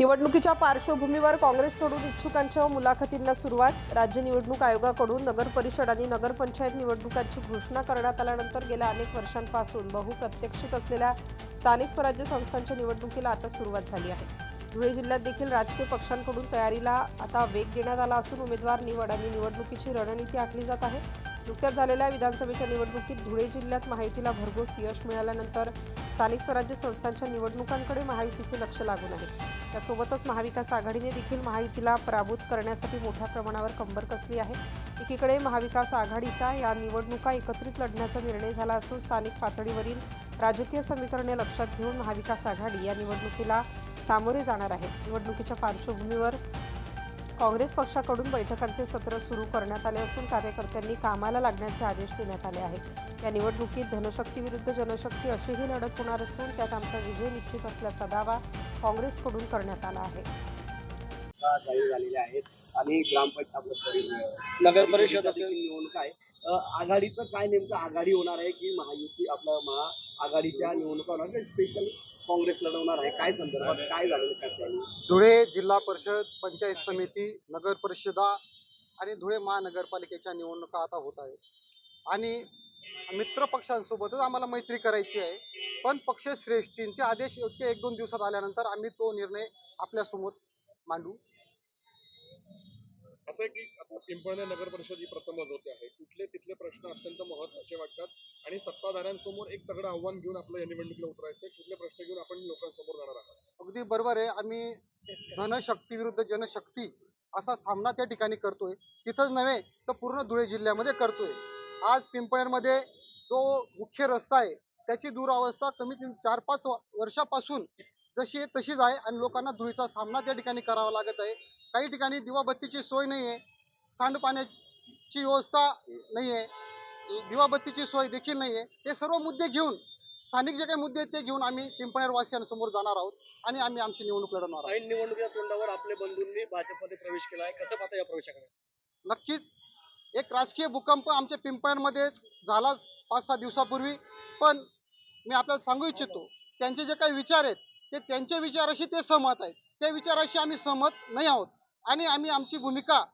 निवडणुकीच्या पार्श्वभूमीवर काँग्रेसकडून इच्छुकांच्या मुलाखतींना सुरुवात. राज्य निवडणूक आयोगाकडून नगर परिषद आणि नगरपंचायत निवडणुकांची घोषणा करण्यात आल्यानंतर गेल्या अनेक वर्षांपासून बहुप्रत्यक्षित असलेल्या स्थानिक स्वराज्य संस्थांच्या निवडणुकीला आता सुरुवात झाली आहे. धुळे जिल्ह्यात देखील राजकीय पक्षांकडून तयारीला आता वेग देण्यात आला असून उमेदवार निवड आणि निवडणुकीची रणनीती आखली जात आहे. नुकत्याच झालेल्या विधानसभेच्या निवडणुकीत धुळे जिल्ह्यात माहितीला भरघोस यश मिळाल्यानंतर स्थानिक स्वराज्य संस्थांच्या निवडणुकांकडे महायुतीचे लक्ष लागून आहे. त्यासोबतच महाविकास आघाडीने देखील महायुतीला पराभूत करण्यासाठी मोठ्या प्रमाणावर कंबर कसली आहे. एकीकडे महाविकास आघाडीचा या निवडणुका एकत्रित लढण्याचा निर्णय झाला असून स्थानिक पातळीवरील राजकीय समीकरणे लक्षात घेऊन महाविकास आघाडी या निवडणुकीला सामोरे जाणार आहे. निवडणुकीच्या पार्श्वभूमीवर काँग्रेस पक्षाकडून बैठकांचे सत्र सुरू करण्यात आले असून कार्यकर्त्यांनी कामाला लागण्याचे आदेश देण्यात आले आहेत. या निवडणुकीत धनशक्ती विरुद्ध जनशक्ती अशीही लढत होणार असून त्यात आमचा विजय निश्चित असल्याचा दावा काँग्रेसकडून करण्यात आला आहे. निवडणुका जाहीर झालेल्या आहेत आणि ग्रामपंचायत आपलं सॉरी नगर परिषद निवडणूक आहे. आघाडीचं काय नेमकं आघाडी होणार आहे की महायुती आपलं महा आघाडीच्या निवडणुका होणार स्पेशल काँग्रेस लढवणार आहे? काय संदर्भात काय झालेलं काय धुळे जिल्हा परिषद पंचायत समिती नगर परिषदा आणि धुळे महानगरपालिकेच्या निवडणुका आता होत आहेत. आणि मित्र पक्षांसोबतच आम्हाला मैत्री करायची आहे. पण पक्षश्रेष्ठींचे आदेश योग्य एक दोन दिवसात आल्यानंतर आम्ही तो निर्णय आपल्यासमोर मांडू. असं आहे की आता पिंपळणे नगर परिषद ही प्रथमच होते आहे. कुठले तिथले प्रश्न अत्यंत महत्त्वाचे वाटतात आणि सत्ताधाऱ्यांसमोर एक तगडं आव्हान घेऊन आपलं या निवडणुकीला उतरायचं कुठले प्रश्न घेऊन आपण लोकांसमोर जाणार आहात? अगदी बरोबर आहे. आम्ही धनशक्ती विरुद्ध जनशक्ती असा सामना त्या ठिकाणी करतोय. तिथंच नव्हे तर पूर्ण धुळे जिल्ह्यामध्ये करतोय. आज पिंपळनेरमध्ये जो मुख्य रस्ता आहे त्याची दुरावस्था कमीत कमी चार पाच वर्षापासून जशी आहे तशीच आहे आणि लोकांना धुळीचा सामना त्या ठिकाणी करावा लागत आहे. काही ठिकाणी दिवाबत्तीची सोय नाही आहे. सांडपाण्याची व्यवस्था नाही आहे. दिवाबत्तीची सोय देखील नाही आहे. हे सर्व मुद्दे घेऊन स्थानिक जे काही मुद्दे आहेत ते घेऊन आम्ही पिंपळनेर वासियांसमोर जाणार आहोत आणि आम्ही आमची निवडणूक लढवणार आहोत. निवडणुकीच्या तोंडावर आपल्या बंधूंनी भाजपमध्ये प्रवेश केला आहे. कसं पाहता या प्रवेशाकडे? नक्कीच. एक राजकीय भूकंप आमच्या पिंपळमध्ये झाला पाच सहा दिवसापूर्वी. पण मी आपल्याला सांगू इच्छितो त्यांचे जे काही विचार आहेत ते त्यांच्या विचाराशी ते सहमत आहेत. त्या विचाराशी आम्ही सहमत नाही आहोत. आणि आम्ही आमची भूमिका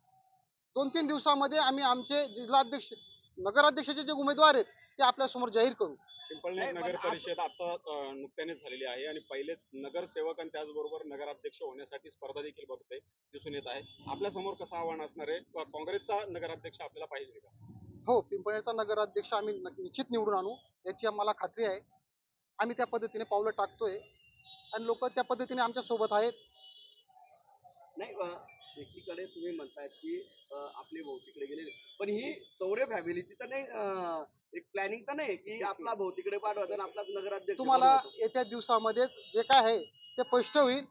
दोन तीन दिवसामध्ये आम्ही आमचे जिल्हाध्यक्ष नगराध्यक्षाचे जे उमेदवार आहेत ते आपल्यासमोर जाहीर करू. पिंपळनेर नगर परिषद आता नुकत्यानेच झालेली आहे आणि पहिलेच नगरसेवक आणि त्याचबरोबर नगराध्यक्ष होण्यासाठी स्पर्धा देखील बघते दिसून येत आहे. आपल्यासमोर कसं आव्हान असणार आहे? क- काँग्रेसचा नगराध्यक्ष आपल्याला पाहिजे का? हो पिंपळनेरचा नगराध्यक्ष आम्ही निश्चित निवडून आणू याची आम्हाला खात्री आहे. आम्ही त्या पद्धतीने पावलं टाकतोय. आणि लोक त्या पद्धतीने आमच्यासोबत आहेत. नाही एकीकडे तुम्ही म्हणतायत की आपले भाऊ तिकडे गेलेले. पण ही चौरे फॅमिलीची तर नाही एक प्लॅनिंग तर नाही की आपला भाऊ तिकडे पाठवायचा आणि आपला नगराध्यक्ष तुम्हाला. येत्या दिवसामध्येच जे काय आहे ते स्पष्ट होईल.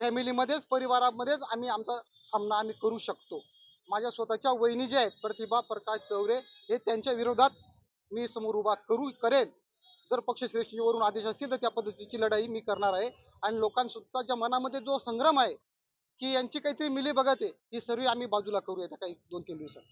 फॅमिलीमध्येच परिवारामध्येच आम्ही आमचा सामना आम्ही करू शकतो. माझ्या स्वतःच्या वहिनी जे आहेत प्रतिभा प्रकाश चौरे हे त्यांच्या विरोधात मी समोर उभा करू करेल. जर पक्षश्रेष्ठीवरून आदेश असतील तर त्या पद्धतीची लढाई मी करणार आहे. आणि लोकांच्या मनामध्ये जो संग्राम आहे की यांची काहीतरी मिली बघत आहे ही सर्व आम्ही बाजूला करूया. काही दोन तीन दिवसात.